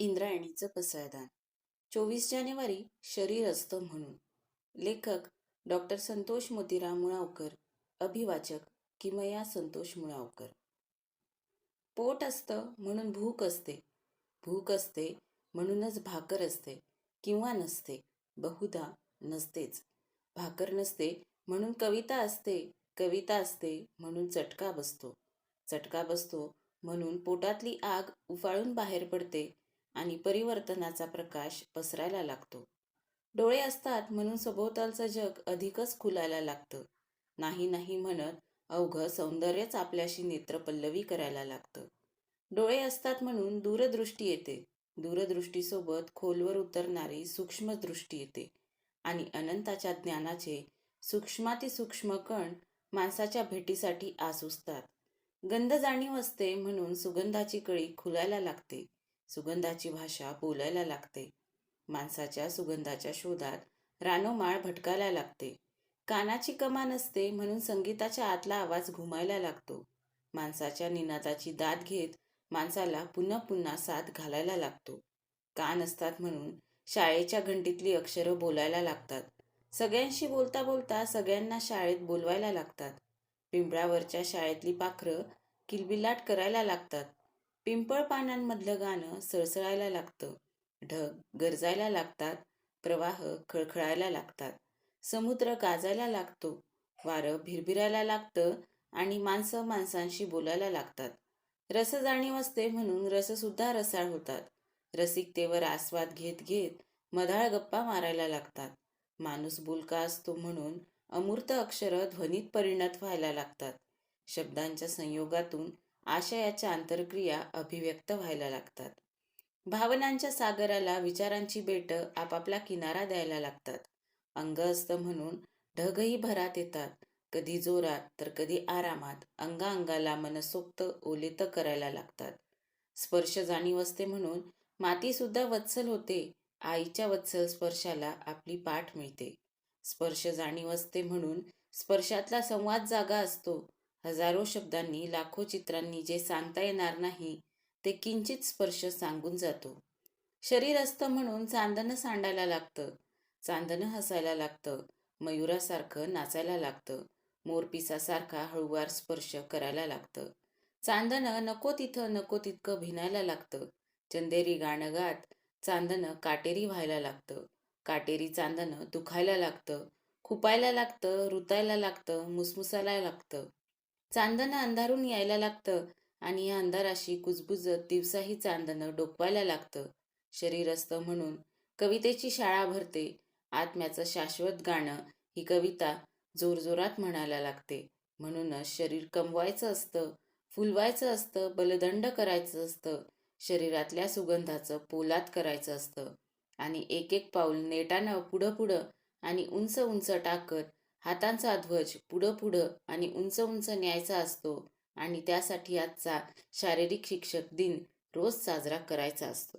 इंद्रायणीचं पसायदान चोवीस जानेवारी शरीर असतं म्हणून. लेखक डॉक्टर संतोष मोतीराम मुळावकर. अभिवाचक किमया संतोष मुळावकर. पोट असतं म्हणून भूक असते. भूक असते म्हणूनच भाकर असते किंवा नसते. बहुधा नसतेच. भाकर नसते म्हणून कविता असते. कविता असते म्हणून चटका बसतो. चटका बसतो म्हणून पोटातली आग उफाळून बाहेर पडते. आणि परिवर्तनाचा प्रकाश पसरायला लागतो. डोळे असतात म्हणून सभोवतालचं जग अधिकच खुलायला लागतं. नाही नाही म्हणत अवघं सौंदर्यच आपल्याशी नेत्रपल्लवी करायला लागतं. डोळे असतात म्हणून दूरदृष्टी येते. दूरदृष्टीसोबत खोलवर उतरणारी सूक्ष्म दृष्टी येते. आणि अनंताच्या ज्ञानाचे सूक्ष्मातिसूक्ष्म कण माणसाच्या भेटीसाठी आसुसतात. गंध जाणीव असते म्हणून सुगंधाची कळी खुलायला लागते. सुगंधाची भाषा बोलायला लागते. माणसाच्या सुगंधाच्या शोधात रानोमाळ भटकायला लागते. कानाची कमान असते म्हणून संगीताच्या आतला आवाज घुमायला लागतो. माणसाच्या निनादाची दाद घेत माणसाला पुन्हा पुन्हा साथ घालायला लागतो. कान असतात म्हणून शाळेच्या घंटीतली अक्षरं बोलायला लागतात. सगळ्यांशी बोलता बोलता सगळ्यांना शाळेत बोलवायला लागतात. पिंपळावरच्या शाळेतली पाखरं किलबिलाट करायला लागतात. पिंपळ पानांमधलं गाणं सळसळायला लागतं. ढग गरजायला लागतात. प्रवाह खळखळायला लागतात. समुद्र गाजायला लागतो. वारं भिरभिरायला लागतं आणि माणसं माणसांशी बोलायला लागतात. रस जाणीव असते म्हणून रससुद्धा रसाळ होतात. रसिकतेवर आस्वाद घेत घेत मधाळ गप्पा मारायला लागतात. माणूस बोलका असतो म्हणून अमूर्त अक्षरं ध्वनीत परिणत व्हायला लागतात. शब्दांच्या संयोगातून आशयाच्या आंतरक्रिया अभिव्यक्त व्हायला लागतात. भावनांच्या सागराला विचारांची बेटं आपापला किनारा द्यायला लागतात. अंग असतं म्हणून ढगही भरात येतात. कधी जोरात तर कधी आरामात अंगाअंगाला मनसोक्त ओलेत करायला लागतात. स्पर्श जाणीव असते म्हणून मातीसुद्धा वत्सल होते. आईच्या वत्सल स्पर्शाला आपली पाठ मिळते. स्पर्श जाणीव असते म्हणून स्पर्शातला संवाद जागा असतो. हजारो शब्दांनी लाखो चित्रांनी जे सांगता येणार नाही ते किंचित स्पर्श सांगून जातो. शरीर असतं म्हणून चांदणं सांडायला लागतं. चांदणं हसायला लागतं. मयुरासारखं नाचायला लागतं. मोरपिसासारखा हळुवार स्पर्श करायला लागतं. चांदणं नको तिथं नको तितकं भिनायला लागतं. चंदेरी गाणं गात चांदणं काटेरी व्हायला लागतं. काटेरी चांदणं दुखायला लागतं. खुपायला लागतं रुतायला लागतं मुसमुसायला लागतं. चांदणं अंधारून यायला लागतं आणि या अंधाराशी कुजबुजत दिवसाही चांदणं डोकवायला लागतं. शरीर असतं म्हणून कवितेची शाळा भरते. आत्म्याचं शाश्वत गाणं ही कविता जोरजोरात म्हणायला लागते. म्हणूनच शरीर कमवायचं असतं फुलवायचं असतं बलदंड करायचं असतं शरीरातल्या सुगंधाचं पोलाद करायचं असतं. आणि एक एक पाऊल नेटानं पुढं पुढं आणि उंच उंच टाकत हातांचा ध्वज पुढं पुढं आणि उंच उंच न्यायचा असतो आणि त्यासाठी आजचा शारीरिक शिक्षक दिन रोज साजरा करायचा असतो.